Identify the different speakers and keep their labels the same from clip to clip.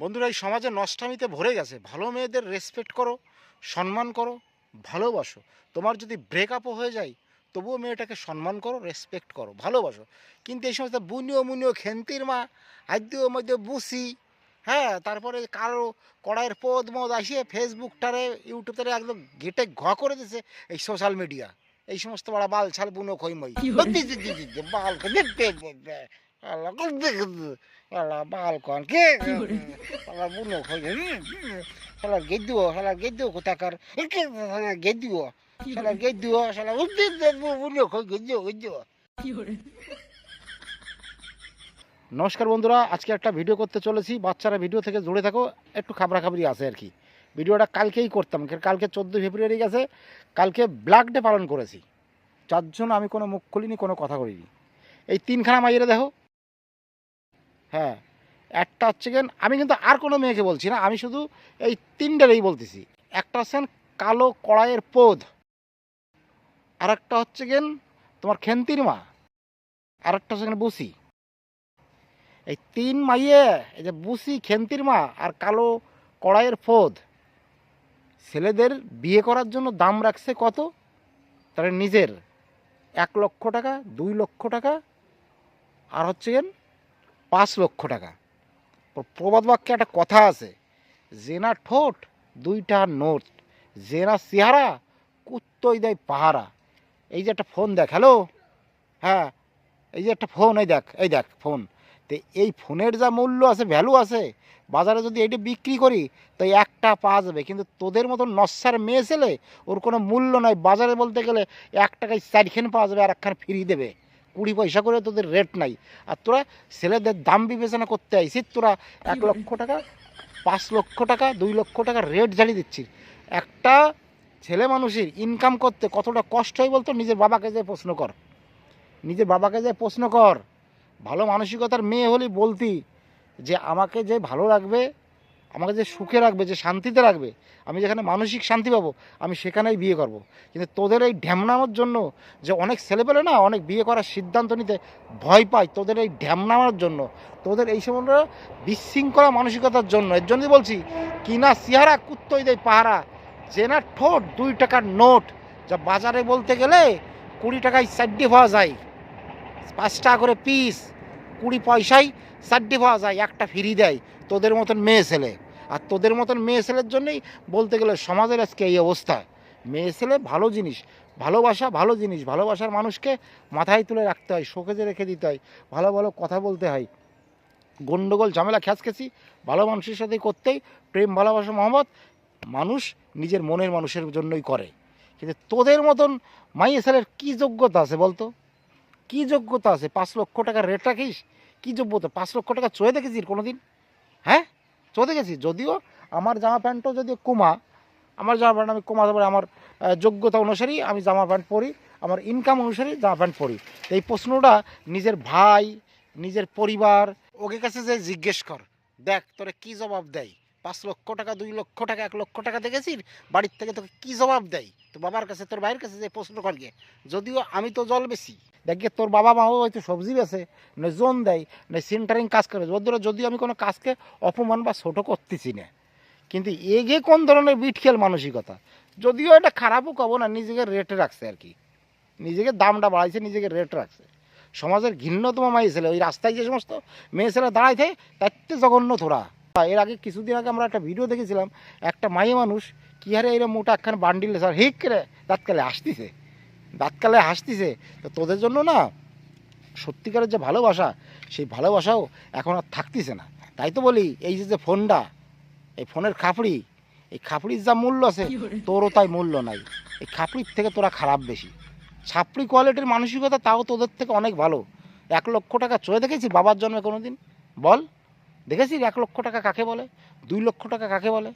Speaker 1: বন্ধুরা এই সমাজে নষ্টামিতে ভরে গেছে। ভালো মেয়েদের রেসপেক্ট করো সম্মান করো ভালোবাসো। তোমার যদি ব্রেকআপও হয়ে যায় তবুও মেয়েটাকে সম্মান করো রেসপেক্ট করো ভালোবাসো। কিন্তু এই সমস্ত বুনিও মুনিও খেন্তির মা আদ্য মধ্যে বুসি হ্যাঁ তারপরে কারও কড়াইয়ের পদ মদ আসিয়ে ফেসবুকটারে ইউটিউবটারে একদম গেটে ঘ করে দিছে এই সোশ্যাল মিডিয়া এই সমস্ত বড় বাল ছাল বুনো খইমই। বাল বাল বাল কন কে শালা বুনো খই শালা গেদুও শালা গেদুও কোথাকার শালা গেদুও শালা গেদুও শালা বুনো খই গেদুও গেদুও নমস্কার বন্ধুরা, আজকে একটা ভিডিও করতে চলেছি। বাচ্চারা ভিডিও থেকে জুড়ে থাকো, একটু খাবরাখাবরি আছে আর কি। ভিডিওটা কালকেই করতাম কালকে চোদ্দোই ফেব্রুয়ারি গেছে, কালকে ব্ল্যাক ডে পালন করেছি। যার জন্য আমি কোনো মুখ খুলিনি, কোনো কথা বলিনি এই তিনখানা মাইয়েরা দেখো হ্যাঁ একটা হচ্ছে কেন আমি কিন্তু আর কোনো মেয়েকে বলছি না, আমি শুধু এই তিনটারই বলতেছি। একটা হচ্ছেন কালো কড়াইয়ের পোদ আর একটা হচ্ছে কেন তোমার খেন্তির মা আর একটা হচ্ছে গেন বুসি। এই তিন মাইয়ে এই যে বুসি, খেন্তির মা আর কালো কড়াইয়ের ফোদ ছেলেদের বিয়ে করার জন্য দাম রাখছে কত? তারা নিজের এক লক্ষ টাকা, দুই লক্ষ টাকা, আর হচ্ছে গেন পাঁচ লক্ষ টাকা। প্রবাদ বাক্যে একটা কথা আছে, জেনা ঠোঁট, দুইটা নোট, জেনা চেহারা, কুত্তই দেয় পাহারা। এই যে একটা ফোন দেখ, হ্যালো? হ্যাঁ এই যে একটা ফোন, এই দেখ এই দেখ ফোন। তো এই ফোনের যা মূল্য আছে ভ্যালু আছে, বাজারে যদি এইটা বিক্রি করি, তো একটা পাওয়া যাবে। কিন্তু তোদের মতো নস্যার মেয়ে ছেলে, ওর কোনো মূল্য নাই। বাজারে বলতে গেলে এক টাকায় চারখান পাওয়া যাবে, আর একখান ফ্রি দেবে। কুড়ি পয়সা করে তোদের রেট নাই। আর তোরা ছেলেদের দাম বিবেচনা করতে আইসিস তোরা এক লক্ষ টাকা পাঁচ লক্ষ টাকা দুই লক্ষ টাকা রেট জ্বালিয়ে দিচ্ছিস। একটা ছেলে মানুষের ইনকাম করতে কতটা কষ্ট হয় বলতো? নিজের বাবাকে যে প্রশ্ন কর। নিজের বাবাকে যে প্রশ্ন কর। ভালো মানসিকতার মেয়ে হলে বলতি যে আমাকে যে ভালো রাখবে আমাকে যে সুখে রাখবে, যে শান্তিতে রাখবে, আমি যেখানে মানসিক শান্তি পাবো, আমি সেখানেই বিয়ে করব। কিন্তু তোদের এই ঢ্যামনামার জন্য যে অনেক ছেলেপেলে না অনেক বিয়ে করার সিদ্ধান্ত নিতে ভয় পায়, তোদের এই ঢ্যামনামার জন্য। তোদের এই সময় বিশৃঙ্খলা মানসিকতার জন্য। এর জন্যই বলছি, কিনা সিহারা কুত্তই দেয় পাহারা যে না ঠোঁট, দুই টাকার নোট, যা বাজারে বলতে গেলে কুড়ি টাকায় চারটে পাওয়া যায়। পাঁচ টাকা করে পিস কুড়ি পয়সায় চারটে পাওয়া যায়, একটা ফ্রি দেয়। তোদের মতন মেয়ে ছেলে। আর তোদের মতন মেয়ে ছেলের জন্যই বলতে গেলে সমাজের আজকে এই অবস্থা। মেয়ে ছেলে ভালো জিনিস, ভালোবাসা ভালো জিনিস, ভালোবাসার মানুষকে মাথায় তুলে রাখতে হয়, শোকেজে রেখে দিতে হয়, ভালো ভালো কথা বলতে হয়। গন্ডগোল, ঝামেলা, খ্যাচখেচি, ভালো মানুষের সাথে করতেই প্রেম, ভালোবাসা মহম্মদ মানুষ নিজের মনের মানুষের জন্যই করে। কিন্তু তোদের মতন মাইয়ে ছেলের কী যোগ্যতা আছে বলতো? কী যোগ্যতা আছে? পাঁচ লক্ষ টাকার রেট রাখিস কী যোগ্যতা পাঁচ লক্ষ টাকা চয়ে দেখেছিস কোনো দিন হ্যাঁ? চয়ে দেখেছিস? যদিও আমার জামা প্যান্টও যদিও কুমা, আমার জামা প্যান্ট আমি কুমা তারপরে আমার যোগ্যতা অনুসারেই আমি জামা প্যান্ট পরি, আমার ইনকাম অনুসারেই জামা প্যান্ট পরি। এই প্রশ্নটা নিজের ভাই, নিজের পরিবার, ওকে কাছে যে জিজ্ঞেস কর, দেখ তোরা কি জবাব দেয়? পাঁচ লক্ষ টাকা, দুই লক্ষ টাকা, এক লক্ষ টাকা দেখেছিস? বাড়ির থেকে তোকে কি জবাব দেয়? তো বাবার কাছে, তোর ভাইয়ের কাছে যে প্রশ্ন কর গিয়ে যদিও আমি তো জল বেশি। দেখে তোর বাবা মাও হয়তো সবজি বেছে, না জোন দেয়, না সেন্টারিং কাজ করে। যদিও যদিও আমি কোনো কাজকে অপমান বা ছোটো করতেছি না। কিন্তু এগে কোন ধরনের বিটখেল মানসিকতা? যদিও এটা খারাপও কব না, নিজেকে রেটে রাখছে আর কি। নিজেকে দামটা বাড়াইছে, নিজেকে রেট রাখছে। সমাজের ঘৃণ্যতম মাই ছেলে, ওই রাস্তায় যে সমস্ত মেয়ে ছেলে দাঁড়ায় থাকে তাতে জঘন্য থোড়া। এর আগে কিছুদিন আগে আমরা একটা ভিডিও দেখেছিলাম একটা মাই মানুষ কি হারে এরকম মোটা একখান বান্ডিল স্যার হিক করে দাঁতকালে হাসতিছে। দাঁতকালে হাসতিছে। তো তোদের জন্য না সত্যিকারের যে ভালোবাসা সেই ভালোবাসাও এখন আর থাকতিছে না। তাই তো বলি এই যে যে ফোনটা এই ফোনের খাপড়ি এই খাপড়ির যা মূল্য আছে তোরও তাই মূল্য নাই। এই খাপড়ির থেকে তোরা খারাপ বেশি। ছাপড়ি কোয়ালিটির মানসিকতা তাও তোদের থেকে অনেক ভালো। এক লক্ষ টাকা চয়ে দেখেছি বাবার জন্মে কোনো দিন বল। দেখেছিস এক লক্ষ টাকা কাকে বলে? দুই লক্ষ টাকা কাকে বলে?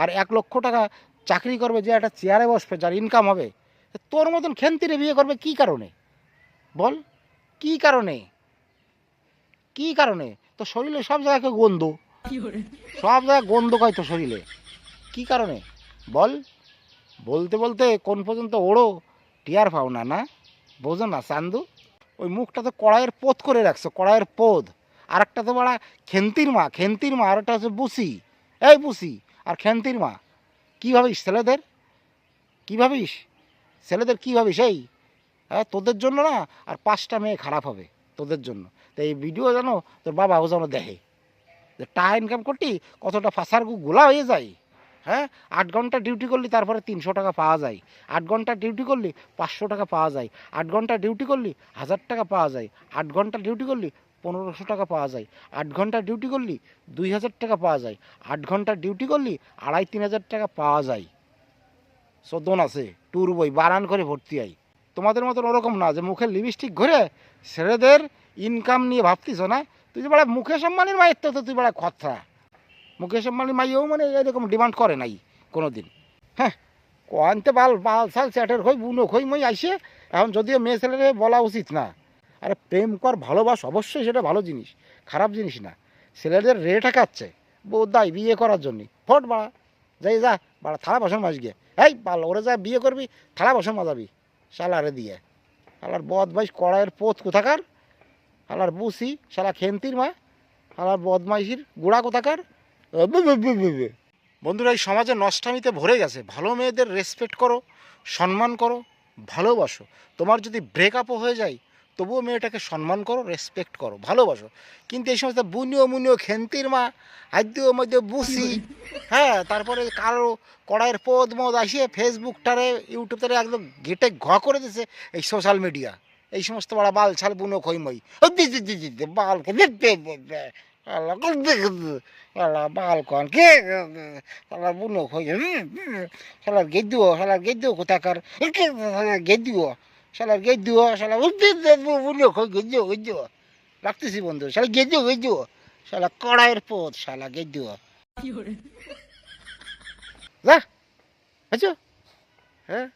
Speaker 1: আর এক লক্ষ টাকা চাকরি করবে যে একটা চেয়ারে বসবে, যার ইনকাম হবে তোর মতন খেন্তিরে বিয়ে করবে কি কারণে? বল, কি কারণে? কি কারণে? তো শরীরে সব জায়গায় গন্ধ? সব জায়গায় গন্ধ কয় তো শরীরে? কি কারণে? বল, বলতে বলতে কোন পর্যন্ত ওড়ো টিয়ার পাও না না? বোঝো না, চান্দু। ওই মুখটা তো কড়াইয়ের পোত করে রাখছো, কড়াইয়ের পোদ আর একটা তো বাড়া খেন্তির মা খেন্তির মা আর একটা হচ্ছে বুসি। এই বুসি, আর খেন্তির মা। কী ভাবিস ছেলেদের? কী ভাবিস? ছেলেদের কী ভাবিস এই? হ্যাঁ তোদের জন্য না, আর পাঁচটা মেয়ে খারাপ হবে তোদের জন্য। তো এই ভিডিও জানো তোর বাবাও যেন দেখে। যে টাকা ইনকাম করতি, কতটা ফাঁসার গোলা হয়ে যায়। হ্যাঁ আট ঘণ্টা ডিউটি করলি, তারপরে তিনশো টাকা পাওয়া যায়। আট ঘণ্টা ডিউটি করলি, পাঁচশো টাকা পাওয়া যায়। আট ঘণ্টা ডিউটি করলি, হাজার টাকা পাওয়া যায়। আট ঘণ্টা ডিউটি করলি পনেরোশো টাকা পাওয়া যায়। আট ঘণ্টা ডিউটি করলি, দুই হাজার টাকা পাওয়া যায়। আট ঘণ্টা ডিউটি করলি, আড়াই, তিন হাজার টাকা পাওয়া যায়। সদন আছে ট্যুর বই, বারান করে ভর্তি হয় তোমাদের মতন ওরকম না যে মুখে লিপস্টিক ঘুরে ছেলেদের ইনকাম নিয়ে ভাবতিস না? তুই যে বেড়া মুকেশ আম্বানির মায়ের তো তুই বেড়া খতরা। মুকেশ আম্বানির মাইও মানে এরকম ডিমান্ড করে নাই কোনো দিন হ্যাঁ কোয়ান্তে বাল বাল সাল চ্যাটের হই, বুনো হই, মই আইসে, এখন যদিও মেয়ে ছেলেরে বলা উচিত না। আরে প্রেম কর, ভালোবাস অবশ্যই সেটা ভালো জিনিস, খারাপ জিনিস না। ছেলেদের রেটে খাচ্ছে বৌদাই বিয়ে করার জন্যে। ফট বাড়া, যাই যা, বাড়া, থালা বাসন মাস গিয়ে। এই বাল ওরে যা বিয়ে করবি, থালা বাসন মাজাবি, শালারে দিয়ে। শালার বদমাইশ কড়াইয়ের পোত কোথাকার? শালার বুসি, শালা খেন্তির মা, শালার বদমাইশির গুড়া কোথাকার? বন্ধুরা, এই সমাজে নষ্টামিতে ভরে গেছে। ভালো মেয়েদের রেসপেক্ট করো, সম্মান করো, ভালোবাসো। তোমার যদি ব্রেকআপও হয়ে যায় তবুও মেয়েটাকে সম্মান করো রেসপেক্ট করো ভালোবাসো কিন্তু এই সমস্ত বুনিও মুনিও খেন্তির মা আদ্যও মধ্যে বুসি হ্যাঁ তারপরে কারও কড়াইয়ের পদ মদ আসিয়ে ফেসবুকটারে ইউটিউবটারে একদম ঘেটে ঘ করে দিছে এই সোশ্যাল মিডিয়া এই সমস্ত বড় বাল ছাল বুনো খইমই বাল বুনো খই শালার গেদুও শালার গেদুও কোথাকার গেদুও শালার গেদুও শালার বুনো খই গেদুও গেদুও রাখতেছি বন্ধু শালা গেদুও গেদুও শালা কড়াইয়ের পথ শালা গেদুও যা আচ্ছা হ্যাঁ?